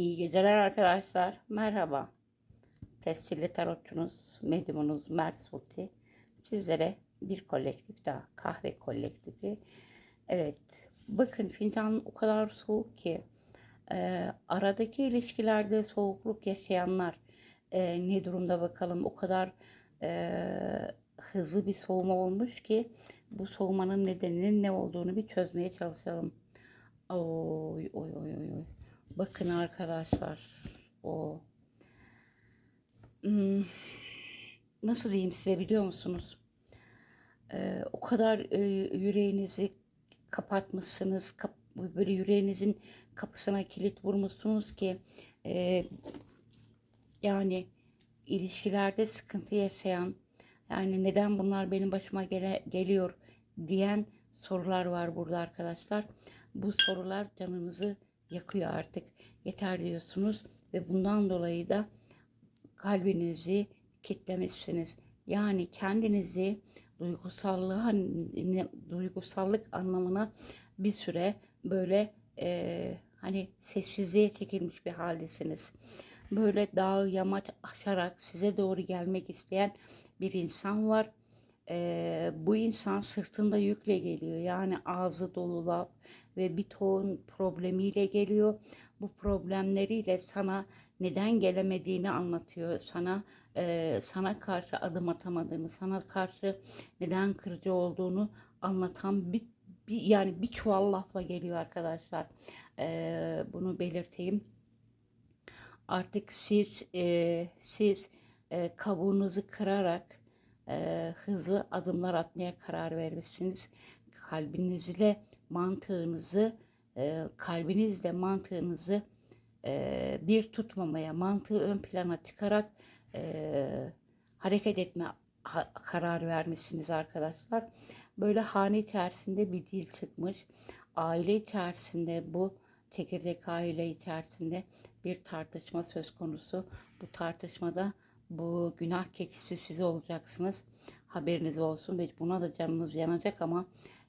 İyi geceler arkadaşlar. Merhaba. Tescilli tarotçunuz, medyumunuz Mert Sulti. Sizlere bir kolektif daha, kahve kolektifi. Evet, bakın fincan o kadar soğuk ki e, aradaki ilişkilerde soğukluk yaşayanlar e, ne durumda bakalım. O kadar e, hızlı bir soğuma olmuş ki bu soğumanın nedeninin ne olduğunu bir çözmeye çalışalım. Oy oy oy oy. Bakın arkadaşlar o Hmm, nasıl diyeyim size biliyor musunuz? Ee, o kadar e, yüreğinizi kapatmışsınız, kap, böyle yüreğinizin kapısına kilit vurmuşsunuz ki e, yani ilişkilerde sıkıntı yaşayan, yani neden bunlar benim başıma gele, geliyor diyen sorular var burada arkadaşlar. Bu sorular canınızı yakıyor artık. Yeter diyorsunuz ve bundan dolayı da kalbinizi kitlemişsiniz. Yani kendinizi duygusallığa, duygusallık anlamına bir süre böyle e, hani sessizliğe çekilmiş bir haldesiniz. Böyle dağ yamaç aşarak size doğru gelmek isteyen bir insan var. E, bu insan sırtında yükle geliyor. Yani ağzı dolu laf ve bir ton problemiyle geliyor. Bu problemleriyle sana neden gelemediğini anlatıyor. Sana e, sana karşı adım atamadığını, sana karşı neden kırıcı olduğunu anlatan bir, bir yani bir çuval lafla geliyor arkadaşlar. E, bunu belirteyim. Artık siz e, siz e, kabuğunuzu kırarak e, hızlı adımlar atmaya karar vermişsiniz. Kalbinizle mantığınızı, e, kalbinizle mantığınızı e, bir tutmamaya, mantığı ön plana çıkarak e, hareket etme ha, karar vermişsiniz arkadaşlar. Böyle hane içerisinde bir dil çıkmış. Aile içerisinde bu çekirdek aile içerisinde bir tartışma söz konusu. Bu tartışmada bu günah keçisi siz olacaksınız. Haberiniz olsun ve buna da canınız yanacak ama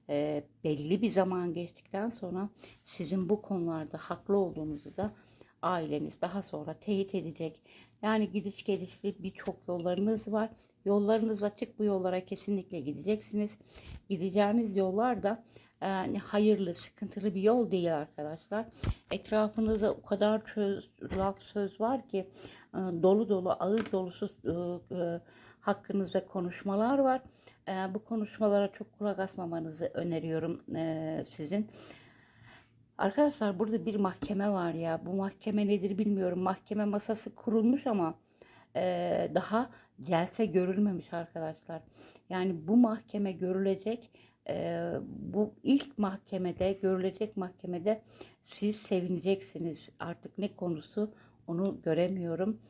e, belli bir zaman geçtikten sonra sizin bu konularda haklı olduğunuzu da aileniz daha sonra teyit edecek. Yani gidiş gelişli birçok yollarınız var. Yollarınız açık bu yollara kesinlikle gideceksiniz. Gideceğiniz yollar da yani hayırlı, sıkıntılı bir yol değil arkadaşlar. Etrafınızda o kadar söz, laf söz var ki e, dolu dolu ağız dolusu e, e, hakkınızda konuşmalar var. Bu konuşmalara çok kulak asmamanızı öneriyorum sizin. Arkadaşlar burada bir mahkeme var ya. Bu mahkeme nedir bilmiyorum. Mahkeme masası kurulmuş ama daha celse görülmemiş arkadaşlar. Yani bu mahkeme görülecek. E, bu ilk mahkemede görülecek mahkemede siz sevineceksiniz. Artık ne konusu onu göremiyorum.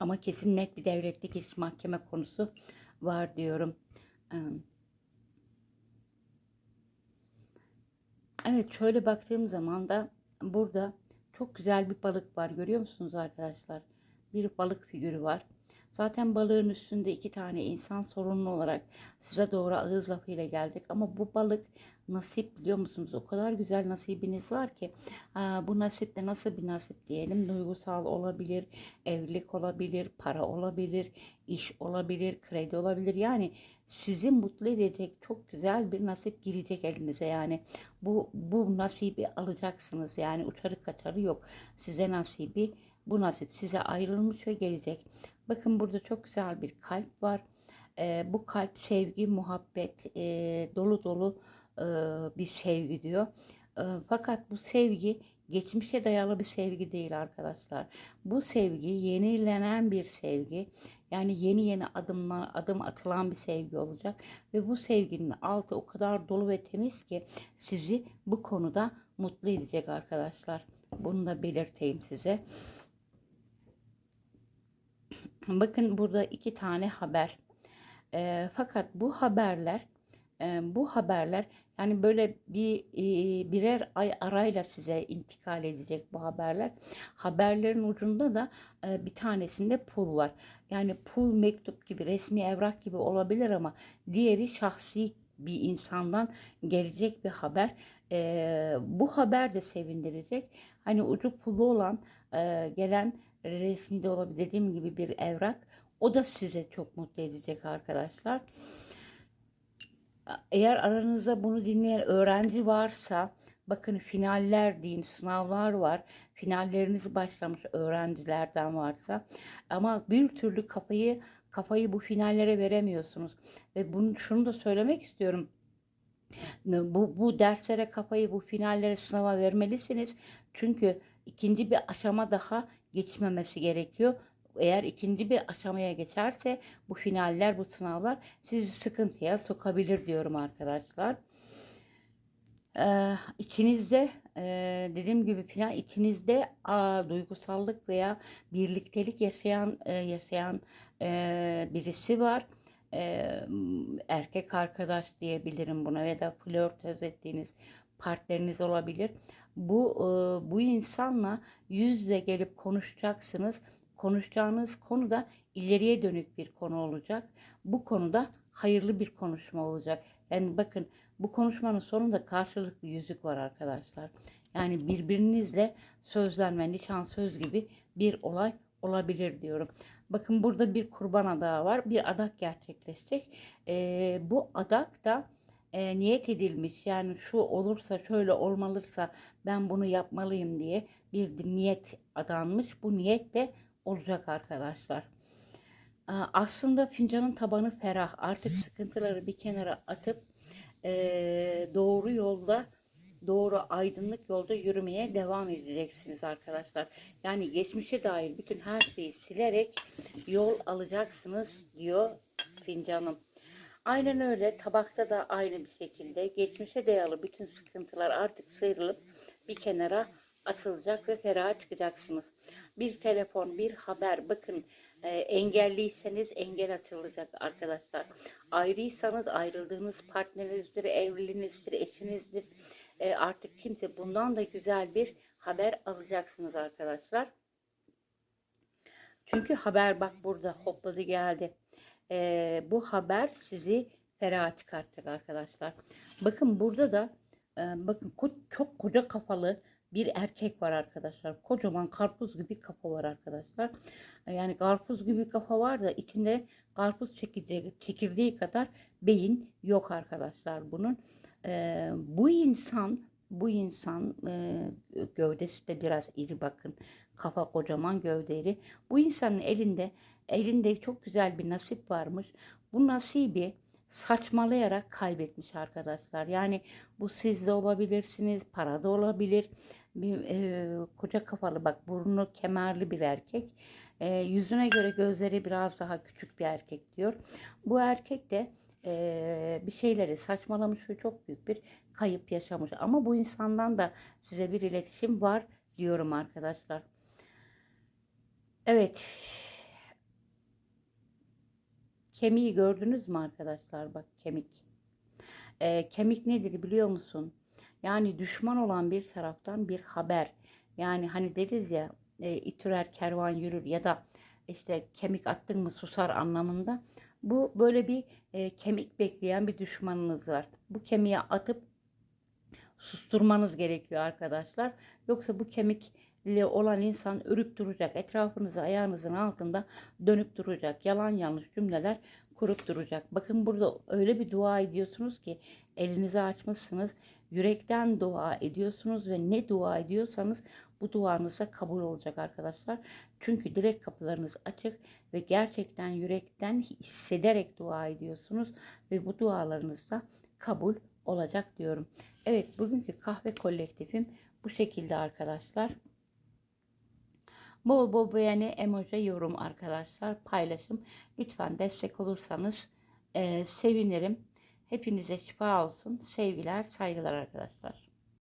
Ama kesin net bir devletlik iş mahkeme konusu var diyorum. Evet şöyle baktığım zaman da burada çok güzel bir balık var. Görüyor musunuz arkadaşlar? Bir balık figürü var. Zaten balığın üstünde iki tane insan sorunlu olarak size doğru ağız lafıyla gelecek. Ama bu balık nasip biliyor musunuz? O kadar güzel nasibiniz var ki bu nasip de nasıl bir nasip diyelim. Duygusal olabilir, evlilik olabilir, para olabilir, iş olabilir, kredi olabilir. Yani sizi mutlu edecek çok güzel bir nasip girecek elinize. Yani bu, bu nasibi alacaksınız. Yani uçarı kaçarı yok. Size nasibi bu nasip size ayrılmış ve gelecek. Bakın burada çok güzel bir kalp var. E, bu kalp sevgi, muhabbet, e, dolu dolu e, bir sevgi diyor. E, fakat bu sevgi geçmişe dayalı bir sevgi değil arkadaşlar. Bu sevgi yenilenen bir sevgi. Yani yeni yeni adımlar, adım atılan bir sevgi olacak. Ve bu sevginin altı o kadar dolu ve temiz ki sizi bu konuda mutlu edecek arkadaşlar. Bunu da belirteyim size. Bakın burada iki tane haber. E, fakat bu haberler e, bu haberler yani böyle bir e, birer ay arayla size intikal edecek bu haberler. Haberlerin ucunda da e, bir tanesinde pul var. Yani pul mektup gibi resmi evrak gibi olabilir ama diğeri şahsi bir insandan gelecek bir haber. Ee, bu haber de sevindirecek. Hani ucu pullu olan e, gelen resmi de olabilir dediğim gibi bir evrak. O da size çok mutlu edecek arkadaşlar. Eğer aranızda bunu dinleyen öğrenci varsa bakın finaller diyeyim sınavlar var. Finalleriniz başlamış öğrencilerden varsa ama bir türlü kafayı kafayı bu finallere veremiyorsunuz. Ve bunu şunu da söylemek istiyorum. Bu, bu derslere kafayı bu finallere sınava vermelisiniz. Çünkü ikinci bir aşama daha geçmemesi gerekiyor. Eğer ikinci bir aşamaya geçerse bu finaller, bu sınavlar sizi sıkıntıya sokabilir diyorum arkadaşlar. Ee, içinizde e, dediğim gibi final içinizde a, duygusallık veya birliktelik yaşayan e, yaşayan e, birisi var. E, erkek arkadaş diyebilirim buna ya da flört ettiğiniz partneriniz olabilir. Bu e, bu insanla yüz yüze gelip konuşacaksınız. Konuşacağınız konu da ileriye dönük bir konu olacak. Bu konuda hayırlı bir konuşma olacak. Yani bakın bu konuşmanın sonunda karşılıklı yüzük var arkadaşlar. Yani birbirinizle sözlenme, nişan söz gibi bir olay olabilir diyorum. Bakın burada bir kurban adağı var. Bir adak gerçekleşecek. Ee, bu adak da e, niyet edilmiş. Yani şu olursa şöyle olmalıysa ben bunu yapmalıyım diye bir niyet adanmış. Bu niyet de olacak arkadaşlar. Ee, aslında fincanın tabanı ferah. Artık sıkıntıları bir kenara atıp e, doğru yolda doğru aydınlık yolda yürümeye devam edeceksiniz arkadaşlar. Yani geçmişe dair bütün her şeyi silerek yol alacaksınız diyor fincanım. Aynen öyle tabakta da aynı bir şekilde geçmişe dayalı bütün sıkıntılar artık sıyrılıp bir kenara atılacak ve feraha çıkacaksınız. Bir telefon, bir haber bakın e, engelliyseniz engel açılacak arkadaşlar. Ayrıysanız ayrıldığınız partnerinizdir, evliliğinizdir, eşinizdir. E, artık kimse bundan da güzel bir haber alacaksınız arkadaşlar. Çünkü haber bak burada hopladı geldi. E, bu haber sizi feraha çıkartacak arkadaşlar. Bakın burada da e, bakın çok koca kafalı bir erkek var arkadaşlar. Kocaman karpuz gibi kafa var arkadaşlar. Yani karpuz gibi kafa var da içinde karpuz çekirdeği, çekirdeği kadar beyin yok arkadaşlar bunun. Ee, bu insan bu insan e, gövdesi de biraz iri bakın. Kafa kocaman gövde Bu insanın elinde elinde çok güzel bir nasip varmış. Bu nasibi saçmalayarak kaybetmiş arkadaşlar. Yani bu siz de olabilirsiniz, para da olabilir. Bir e, koca kafalı bak burnu kemerli bir erkek. E, yüzüne göre gözleri biraz daha küçük bir erkek diyor. Bu erkek de e, bir şeyleri saçmalamış ve çok büyük bir kayıp yaşamış. Ama bu insandan da size bir iletişim var diyorum arkadaşlar. Evet. Kemiği gördünüz mü arkadaşlar? Bak kemik. E, kemik nedir biliyor musun? Yani düşman olan bir taraftan bir haber. Yani hani deriz ya e, itürer kervan yürür ya da işte kemik attın mı susar anlamında. Bu böyle bir e, kemik bekleyen bir düşmanınız var. Bu kemiğe atıp susturmanız gerekiyor arkadaşlar. Yoksa bu kemikli olan insan örüp duracak. Etrafınızı ayağınızın altında dönüp duracak. Yalan yanlış cümleler kurup duracak. Bakın burada öyle bir dua ediyorsunuz ki elinizi açmışsınız. Yürekten dua ediyorsunuz ve ne dua ediyorsanız bu duanıza kabul olacak arkadaşlar. Çünkü direkt kapılarınız açık ve gerçekten yürekten hissederek dua ediyorsunuz ve bu dualarınız da kabul olacak diyorum. Evet bugünkü kahve kolektifim bu şekilde arkadaşlar. Bol bol beğeni, emoji, yorum arkadaşlar. Paylaşım. Lütfen destek olursanız e, sevinirim. Hepinize şifa olsun. Sevgiler, saygılar arkadaşlar.